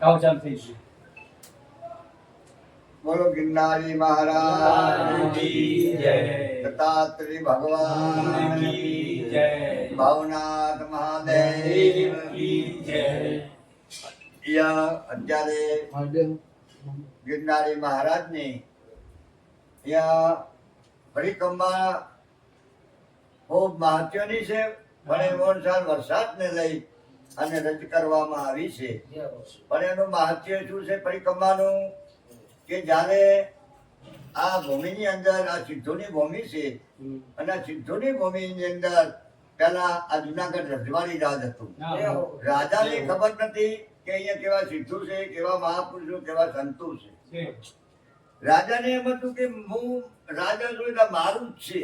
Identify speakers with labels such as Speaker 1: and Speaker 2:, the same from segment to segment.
Speaker 1: કાવ ચાલુ થઈ ગયું
Speaker 2: બોલો ગિરનારી મહારાજ દત્તાત્રી ભગવાન ભાવનાથ મહાદેવ અત્યારે ગિરનારી મહારાજની અહીંયા પરિક્રમા ખૂબ મહત્વની છે. પણ વરસાદ વરસાદને લઈ અને રદ કરવામાં આવી છે. પણ એનું મહત્વ શું છે? પરિક્રમાનું કે જ્યારે આ ભૂમિની અંદર આ સિદ્ધોની ભૂમિ છે. અને આ સિદ્ધોની ભૂમિની અંદર પેલા આ જુનાગઢ રજવાડી રાજ હતું. રાજાને ખબર નથી કે અહીંયા કેવા સિદ્ધુ છે કેવા મહાપુરુષો કેવા સંતો છે. રાજાને એમ હતું કે હું રાજા છું એટલે મારું જ છે.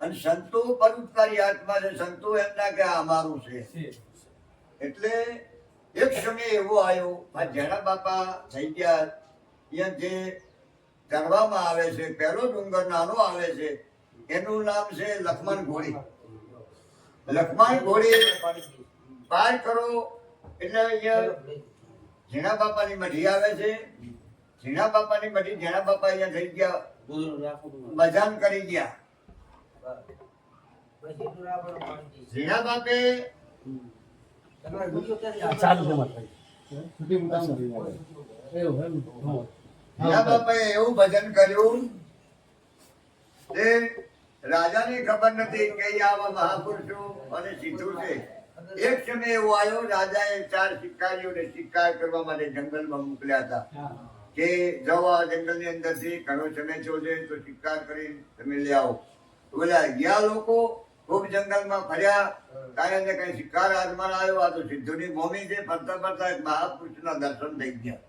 Speaker 2: અને સંતો પરોપકારી આત્મા છે. સંતો એમના કે આ અમારું છે. એટલે એક સમય એવો આવ્યો આ જેણા બાપા થઈ ગયા અહીંયા જે ચડવામાં આવે છે પહેલો ડુંગર નાનો આવે છે એનું નામ છે લખમણ ઘોડી. લખમણ ઘોડી પાર કરો એટલે અહીંયા ઝીણા બાપાની મઢી આવે છે ઝીણા બાપાની મઢી ઝીણા બાપા અહીંયા થઈ ગયા બજાન કરી ગયા. ઝીણા બાપે
Speaker 1: છે. એવું
Speaker 2: ભજન કર્યું તે રાજાને ખબર નથી કે આવા મહાપુરુષો અને સીધું છે એક સમય એવો આવ્યો, રાજાએ ચાર શિકારીઓને શિકાર કરવા માટે જંગલમાં મોકલ્યા હતા. કે જાઓ આ જંગલની અંદરથી, ઘણો સમય થયો છે, તો શિકાર કરી તમે લઈ આવો બોલ્યા, ગયા લોકો ખૂબ જંગલમાં ફર્યા કાંઈ ને કઈ શિકાર હાથમાં આવ્યો, આ તો સિદ્ધુની ભૂમિ છે. ફરતા ફરતા એક મહાપુરુષના દર્શન થઈ ગયા.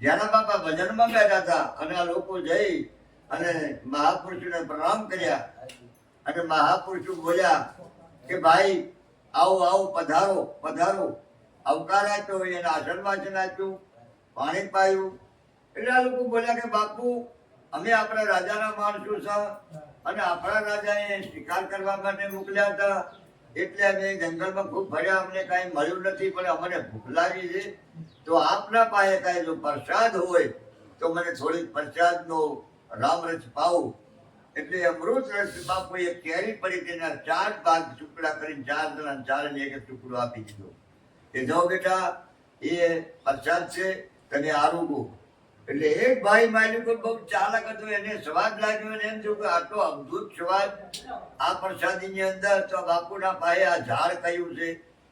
Speaker 2: જેના બાપા ભજનમાં બેઠા હતા અને આ લોકો જઈ અને મહાપુરુષને પ્રણામ કર્યા અને મહાપુરુષો બોલ્યા કે ભાઈ, આવો આવો, પધારો પધારો. અવકાર આપ્યો, એને આસન વાંચન આપ્યું, પાણી પાયું. એટલે આ લોકો બોલ્યા કે બાપુ, અમે આપણા રાજાના માણસો છે અને આપણા રાજાએ શિકાર કરવા માટે મોકલ્યા હતા. એટલે અમે જંગલમાં ખૂબ ફર્યા અમને કાંઈ મળ્યું નથી, પણ અમને ભૂખ લાગી છે. તો આપના પાસે કાંઈ જો પ્રસાદ હોય, તો મને થોડીક પ્રસાદનો રામ રસ પાવું એટલે અમૃત રસ બાપુ એક કેરી પડી, તેના ચાર ભાગ ટુકડા કરીને ચાર જણા ચારને એક ટુકડો આપી દીધો. કે જાઓ બેટા, એ પ્રસાદ છે, તને આરોગો એટલે એક ભાઈ માન્યું કે બહુ ચાલક હતો એને સ્વાદ લાગ્યો અને એમ થયું કે આટલો અદ્ભુત સ્વાદ. આ પ્રસાદીની અંદર તો બાપુના પાસે આ ઝાડ કયું છે.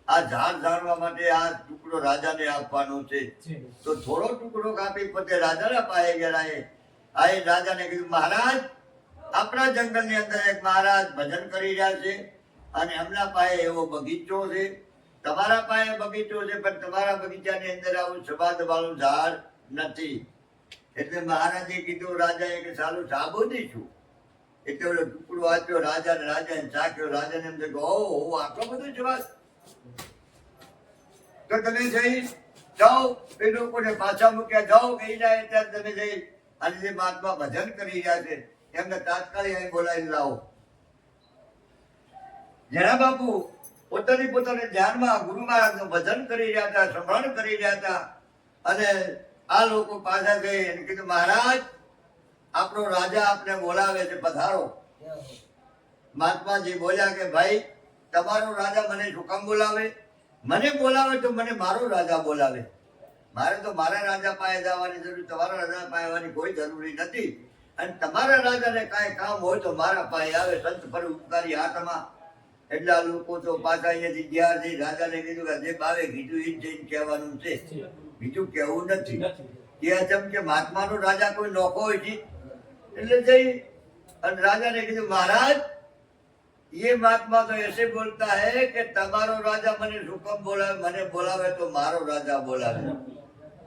Speaker 2: આ ઝાડ જાણવા માટે આ ટુકડો રાજાને આપવાનો છે. તો થોડો ટુકડો કાપી પોતે રાજાના પાસે ગયા એ આ એ રાજાને કીધું મહારાજ આપણા જંગલની અંદર એક મહારાજ ભજન કરી રહ્યા છે અને એમના પાસે એવો બગીચો છે. તમારા પાસે બગીચો છે પણ તમારા બગીચાની અંદર આવું સ્વાદ વાળું ઝાડ નથી. એટલે મહારાજે કીધું, રાજાએ કે સાલું સાબુ છું. એટલે ઓલો ટુકડો આપ્યો રાજાને રાજાને ચાખ્યો, રાજાને એમ કે ઓહો આટલો બધો સ્વાદ તો તમે જઈ જાઓ, એ લોકોને પાછા મૂક્યા, જાઓ કહી જાય ત્યારે તમે જઈ અને જે મહાત્મા ભજન કરી રહ્યા છે, એમને તાત્કાલિક અહીં બોલાવી લાવો. જેના બાપુ પોતાની પોતાને ધ્યાનમાં ગુરુ મહારાજનું ભજન કરી રહ્યા હતા શ્રવણ કરી રહ્યા હતા અને આ લોકો પાછા ગઈ અને કીધું, મહારાજ, આપણો રાજા આપને બોલાવે છે, પધારો. મહાત્માજી બોલ્યા કે, ભાઈ, તમારો રાજા મને શું કામ બોલાવે? મને બોલાવે તો મને મારો રાજા બોલાવે. મારે તો મારા રાજા પાસે જવાની જરૂર, તમારા રાજા પાસે આવવાની કોઈ જરૂરી નથી. અને તમારા રાજાને કાંઈ કામ હોય તો મારા પાસે આવે, સંત પર ઉપકારી હાથમાં. એટલે આ લોકો તો પાછા અહીંયાથી ગયા છે રાજાને કીધું કે જે બાવે કીધું એ જ જઈને કહેવાનું છે
Speaker 1: છે.
Speaker 2: બીજું કહેવું નથી
Speaker 1: નથી.
Speaker 2: કે જેમ કે મહાત્માનો રાજા કોઈ નોખો હોય છે એટલે જઈ અને રાજાને કીધું મહારાજ ये महात्मा तो ऐसे बोलता है कि તમારો રાજા મને શું કામ બોલાવે મને બોલાવે તો મારો રાજા બોલાવે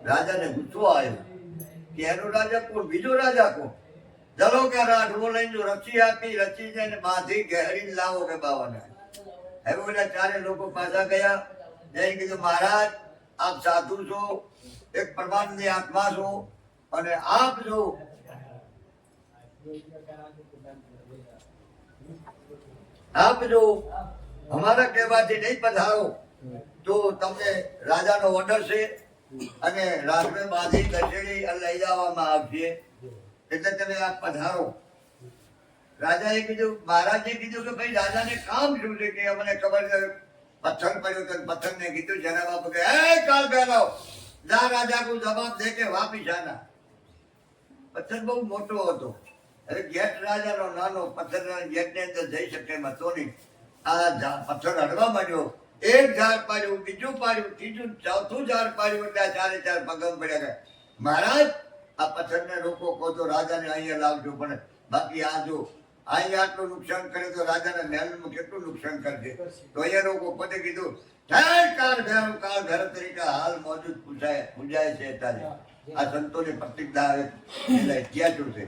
Speaker 2: રાજાને ગુસ્સો આવ્યો કે એનો રાજા કોણ બીજો રાજા કોણ ચલો કે રાઠવો લઈને જો રચી આપી રચી જઈને બાંધી ગહેરી લાવો કે બાવાને હવે બધા ચારે લોકો પાછા ગયા. જઈને કીધું, મહારાજ, આપ સાધુ છો, એક પરમાનંદની આત્મા છો અને આપ જો આપ જો અમારા કહેવાથી નહીં પધારો. તો તમને રાજાનો ઓર્ડર છે અને રાત્રે બાંધી દશેરી લઈ જવામાં આવશે. એટલે તમે આ પધારો. રાજાએ કીધું, મહારાજે કીધું કે ભાઈ, રાજાને કામ શું છે કે અમને ખબર છે? પથ્થર પડ્યો તો પથ્થરને કીધું, જેના બાપુ કે હે કાલ બેરો જા રાજા કો જવાબ દે કે, વાપી જાના. પથ્થર બહુ મોટો હતો. એટલે ગેટ રાજાનો નાનો પથ્થર ગેટની અંદર જઈ શકે એમ હતો નહીં. આ પથ્થર હડવા માંડ્યો. એક ઝાડ પાડ્યું, બીજું પાડ્યું, ત્રીજું, ચોથું ઝાડ પાડ્યું, એટલે આ ચારે ચાર પગમ પડ્યા ગયા. મહારાજ, આ પથ્થરને રોકો કહો તો રાજાને અહીંયા લાવજો, પણ બાકી આ જો અહીંયા આટલું નુકસાન કરે તો રાજાના મહેલમાં કેટલું નુકસાન કરશે? તો અહીંયા લોકો પોતે કીધું કાળ ભૈરવ કાળ ભૈરવ તરીકે હાલ મોજૂદ પૂજાય છે આ સંતોની પ્રતિજ્ઞા આવે ઇતિહાસો છે?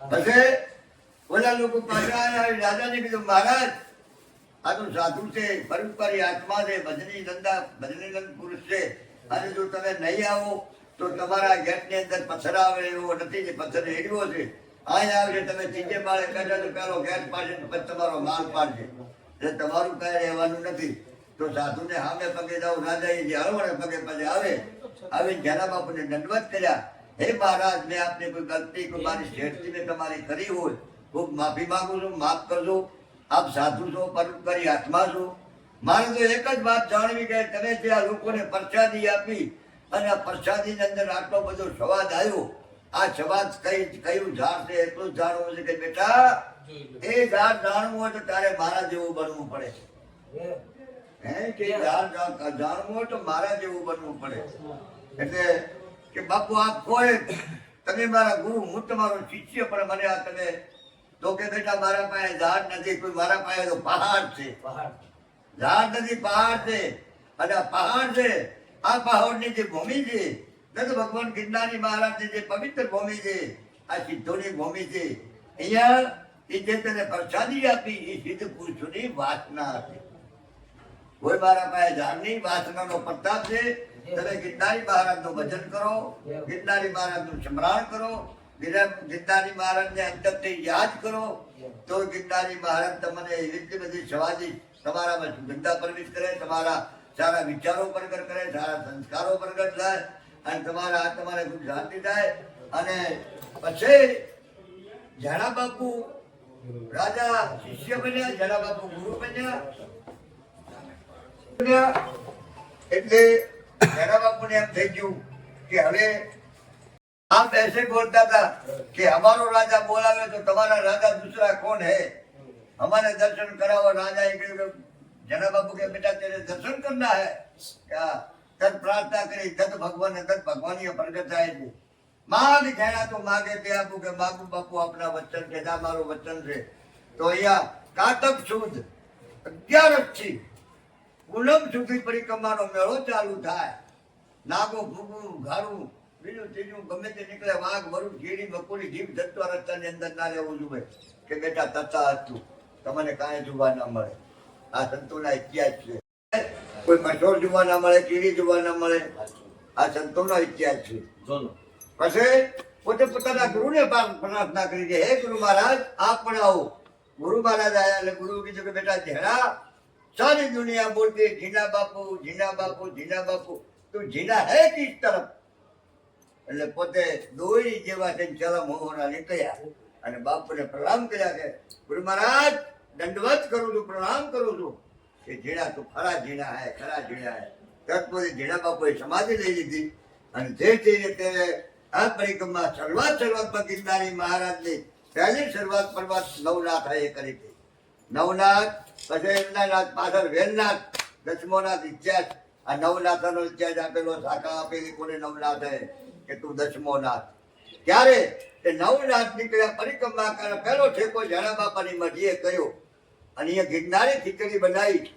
Speaker 2: પછી ઓલા લોકો આવ્યા રાજાને કીધું, મહારાજ, આ તો સાધુ છે પરોપકારી આત્મા છે ભજની નંદા ભજની પુરુષ છે. અને જો તમે નહીં આવો, તો તમારા ગેટની અંદર પથ્થર આવે એવો નથી પથ્થર હેડ્યો છે અહીં આવશે તમે ત્રીજે માળે બેઠા તો પેલો ગેટ પાડશે ને પછી તમારો માલ પાડશે એટલે તમારું કઈ રહેવાનું નથી. તો સાધુને હામે પગે જાઓ રાજા જે હળવળે પગે પગે આવે. આવી જ્ઞાના બાપુને દંડવત કર્યા. હે મહારાજ, મેં આપને કોઈ ગલતી કોઈ મારી શેઠથી મેં તમારી કરી હોય ખૂબ માફી માગું છું, માફ કરજો. આપ સાધુ છો પરોપકારી આત્મા છો. મારે તો એક જ વાત જાણવી કે તમે જે આ લોકોને પ્રસાદી આપી અને આ પ્રસાદીની અંદર આટલો બધો સ્વાદ આવ્યો આ સ્વાદ કઈ કયું ઝાડ છે? એટલું જાણવું છે કે બેટા એ ઝાડ જાણવું હોય તો તારે મારા જેવું બનવું પડે હે? કે ઝાડ જાણવું હોય તો મારા જેવું બનવું પડે એટલે કે બાપુ આ કોઈ તમે મારા ગુરુ હું તમારો શિષ્ય પણ મને આ તમે તો કે બેટા મારા પાસે ઝાડ નથી કોઈ મારા પાસે તો પહાડ છે. ઝાડ નથી પહાડ છે. અને આ પહાડ છે આ પહાડની જે ભૂમિ છે ન તો ભગવાન ગિરનારી મહારાજની જે પવિત્ર ભૂમિ છે, આ સિદ્ધોની ભૂમિ છે, અહીંયા એ જે તને પ્રસાદી આપી, એ સિદ્ધ પુરુષોની વાસના હતી કોઈ મારા પાસે જાણની વાસનાનો પ્રતાપ છે. તમે ગિરનારી મહારાજનું ભજન કરો, ગિરનારી મહારાજનું સ્મરણ કરો ગિરનારી મહારાજને અંતરથી યાદ કરો, તો ગિરનારી મહારાજ તમને એટલી બધી સવાજી તમારામાં સુગંધા પ્રવેશ કરે, તમારા સારા વિચારો પ્રગટ કરે, સારા સંસ્કારો પ્રગટ થાય અને તમારા આત્માને ખૂબ શાંતિ થાય. અને પછી ઝાડા બાપુ રાજા, શિષ્ય બન્યા ઝાડા બાપુ ગુરુ બન્યા. એટલે ઝાડા બાપુને એમ થઈ ગયું કે હવે આમ બેસે બોલતા હતા કે અમારો રાજા બોલાવે તો તમારા રાજા દૂસરા કોણ હે? અમારે દર્શન કરાવો, રાજા એ એક જના બાપુ કે બેટા, તેરે દર્શન કરના હે? ક્યાં તદ પ્રાર્થના કરી, તદ ભગવાન તદ ભગવાન પ્રગટ થાય છે. માગ જેણા તું માગે તે આપું કે માગું બાપુ, આપના વચન કે જા મારું વચન છે. તો અહીંયા કાતક સુદ, અગિયારસથી પૂનમ સુધી પરિક્રમાનો મેળો ચાલુ થાય. નાગો ભૂગું, ઘારું, બીજું ત્રીજું ગમે તે નીકળે, વાઘ વરુ કીડી મકોડી જીભ જતો રસ્તાની અંદર ના લેવું જોઈએ. કે બેટા તથા હતું. તમને કાંઈ જોવા ના મળે. આ સંતોના ઇતિહાસ છે. કોઈ મઠોર જોવા ના મળે કીડી જોવા ના મળે આ સંતોનો ઇતિહાસ છે. પછી પોતે પોતાના ગુરુને ને પ્રાર્થના કરી છે હે ગુરુ મહારાજ આપ પણ આવો. ગુરુ મહારાજ આયા એટલે ગુરુ કીધું કે બેટા જેડા સારી દુનિયા બોલતી જીના બાપુ જીના બાપુ જીના બાપુ. તું જીના હે કિસ તરફ. એટલે પોતે દોરી જેવા થઈને ચલમ હોવાના નીકળ્યા અને બાપુને પ્રણામ કર્યા કે ગુરુ મહારાજ દંડવત કરું છું પ્રણામ કરું છું. કે જીણા તું ખરા જીણા હે, ખરા જીણા હે. તરત પછી જીણા બાપુએ સમાધિ લઈ લીધી. અને જે થઈને તેને આ પરિક્રમા શરૂઆત શરૂઆતમાં ગિરનારી મહારાજની પહેલી શરૂઆત પરમાત નવનાથ એ કરી હતી. નવનાથ, પછી એમના નાથ પાછળ વેલનાથ દસમો નાથ ઇતિહાસ. આ નવનાથનો ઇતિહાસ આપેલો શાખા આપેલી કોને નવનાથ? હે કે તું દસમો નાથ ત્યારે એ નવનાથ નીકળ્યા પરિક્રમા કરે પહેલો ઠેકો ઝાડા બાપાની મઢીએ કર્યો અને અહીંયા ગિરનારી ખીચડી બનાવી.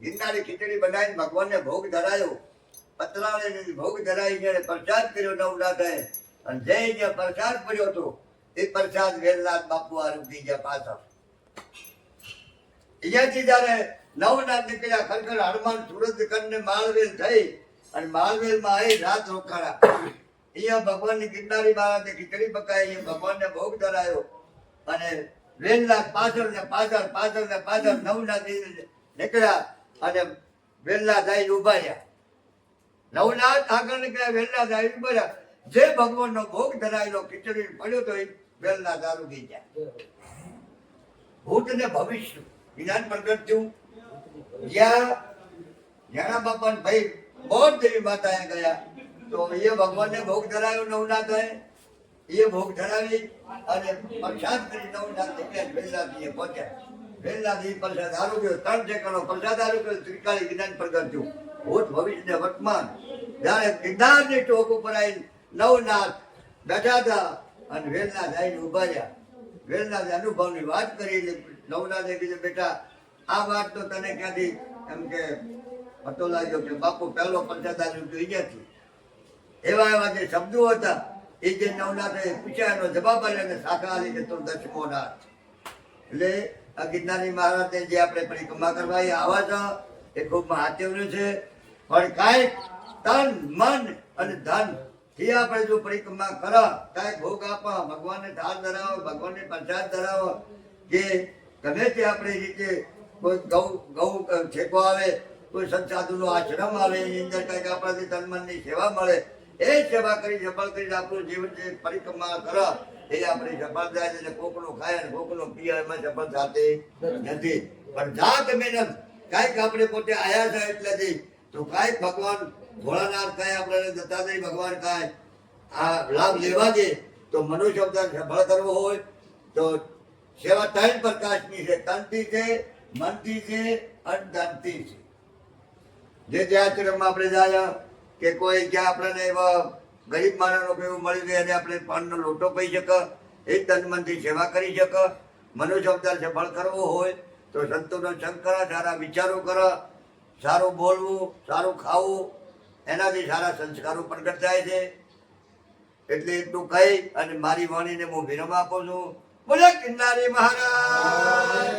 Speaker 2: ગિરનારી ખીચડી બનાવીને ભગવાનને ભોગ ધરાયો. પતરાળે ભોગ ધરાવી એને પ્રસાદ કર્યો નવનાથે. અને જે જ્યાં પ્રસાદ પડ્યો હતો, એ પ્રસાદ વેલનાથ બાપુ આરોગી ગયા પાછા. અહીંયાથી જયારે નવનાથ નીકળ્યા, ખરેખર હનુમાન સુરત કરીને માલવેલ થઈ અને માલવેલમાં આવી રાત રોકાણા અહીંયા ભગવાનની ગિરનારી મહારાજે ખીચડી પકાવી ભગવાનને ભોગ ધરાયો. અને વેલનાથ પાછળ ને પાછળ પાછળ ને પાછળ નવનાથ નીકળ્યા અને વેલના દાઈ ઊભા રહ્યા. નવનાથ આગળ નીકળ્યા, વેલના દાઈ ઊભા રહ્યા. જે ભગવાનનો ભોગ ધરાયેલો ખીચડી પડ્યો તો એ વેલના દારૂ ગઈ જાય ભૂત ને ભવિષ્ય જ્ઞાન પ્રગટ થયું. જ્યાં જ્ઞાના બાપા ભાઈ બહુ દેવી માતા ગયા, તો એ ભગવાનને ભોગ ધરાયો નવનાથ. એ ભોગ ધરાવી અને પ્રસાદ કરી નવનાથ નીકળ્યા વેલાથી પહોંચ્યા વેલાથી પ્રસાદ આરું ત્રણ સેકન્ડનો પ્રસાદ આરું ગયો ત્રિકાળી જ્ઞાન પર કરજો ભૂત ભવિષ્ય ને વર્તમાન. જ્યારે ગિરનારની ટોક ઉપર આવી નવનાથ બેઠા હતા અને વેલનાથ આવીને ઊભા રહ્યા. વેલનાથ અનુભવની વાત કરી. એટલે નવનાથે કીધું, બેટા, આ વાત તો તને ક્યાંથી એમ કે પતો લાગ્યો કે બાપુ પહેલો પ્રસાદ તો અહીંયાથી એવા એવા જે શબ્દો હતા એ જે નવનાથે પૂછ્યા એનો જવાબ અને શાકાહારી કે તો દસમો નાથ. એટલે આ ગિરનારી મહારાજને જે આપણે પરિક્રમા કરવા એ આવા છે એ ખૂબ મહાત્મ્ય છે. પણ કાંઈક તન, મન અને ધનથી આપણે જો પરિક્રમા કરા કાંઈક ભોગ આપવા, ભગવાનને દાન ધરાવો, ભગવાનને પ્રસાદ ધરાવો, કે ગમે તે આપણે રીતે કોઈ ગૌ ગૌ ઠેકો આવે, કોઈ સંસાધુનો આશ્રમ આવે, એની અંદર કંઈક આપણાથી તન, મનની સેવા મળે એ સેવા કરી સફળ કરીને આપણું જીવન જે પરિક્રમા કરે, એ આપણી સફળતા છે. કોકનું ખાય અને કોકનું પીએ એમાં સફળતા થતી નથી. પણ જાત મહેનત, કાંઈક આપણે પોતે આયા છે એટલેથી, તો કાંઈક ભગવાન ભોળાનાથ કાંઈ આપણે દત્તાત્રેય ભગવાન કાંઈ આ લાભ લેવા દે, તો મનુષ્ય અવતાર સફળ કરવો હોય, તો સેવા ત્રણ પ્રકાશની છે. તનથી છે, મનથી છે અને ધનથી છે. જે જે આચરણમાં આપણે જાય કે કોઈ જ્યાં આપણને એવા ગરીબ માણસનો એવું મળી જાય અને આપણે પાનનો લોટો પી શક, એ તન મનથી સેવા કરી શક મનુષ્ય અવતાર સફળ કરવો હોય, તો સંતોનો સંગ કરા, સારા વિચારો કરા, સારું બોલવું, સારું ખાવું, એનાથી સારા સંસ્કારો પ્રગટ થાય છે એટલે એટલું કહી અને મારી વાણીને હું વિરમ આપું છું બોલે કિન્નારી મહારાજ.